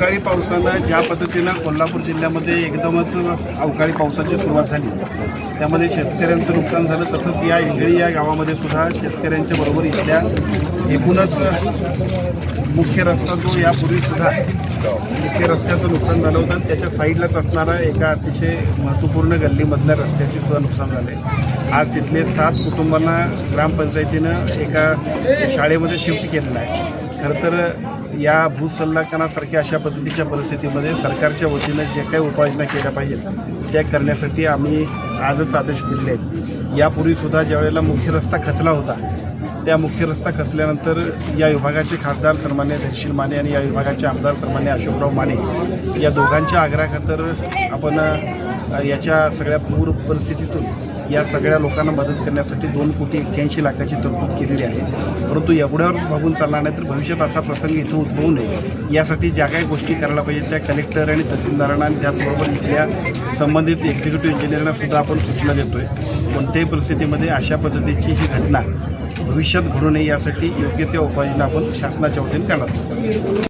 अवकाळी पावसानं ज्या पद्धतीनं कोल्हापूर जिल्ह्यामध्ये एकदमच अवकाळी पावसाची सुरुवात झाली त्यामध्ये शेतकऱ्यांचं नुकसान झालं तसंच या इंगळी या गावामध्ये सुद्धा शेतकऱ्यांच्या बरोबर इथल्या एकूणच मुख्य रस्ता जो यापूर्वी सुद्धा मुख्य रस्त्याचं नुकसान झालं होतं. त्याच्या साईडलाच असणारा एका अतिशय महत्त्वपूर्ण गल्लीमधल्या रस्त्याचे सुद्धा नुकसान झाले आज तिथले सात कुटुंबांना ग्रामपंचायतीनं एका शाळेमध्ये शिफ्ट केलेलं आहे. खरं तर या भूसल्लाकनासारख्या अशा पद्धतीच्या परिस्थितीमध्ये सरकारच्या वतीनं जे काही उपाययोजना केल्या पाहिजेत त्या करण्यासाठी आम्ही आजच आदेश दिले आहेत. यापूर्वीसुद्धा ज्यावेळेला मुख्य रस्ता खचला होता त्या मुख्य रस्ता खचल्यानंतर या विभागाचे खासदार सन्मान्य धैर्शील माने आणि या विभागाचे आमदार सन्मान्य अशोकराव माने या दोघांच्या आग्रहाखातर आपण याच्या सगळ्या पूर परिस्थितीतून या सगळ्या लोकांना मदत करण्यासाठी दोन कोटी एक्क्याऐंशी लाखाची तरतूद केलेली आहे. परंतु एवढ्यावरच भागून चालणार नाही तर भविष्यात असा प्रसंग इथं उद्भवू नये. यासाठी ज्या काही गोष्टी करायला पाहिजे त्या कलेक्टर आणि तहसीलदारांना आणि त्याचबरोबर इथल्या संबंधित एक्झिक्युटिव्ह इंजिनिअरना सुद्धा आपण सूचना देतोय. कोणत्याही परिस्थितीमध्ये अशा पद्धतीची ही घटना भविष्यात घडू नये यासाठी योग्य त्या उपाययोजना आपण शासनाच्या वतीने करणार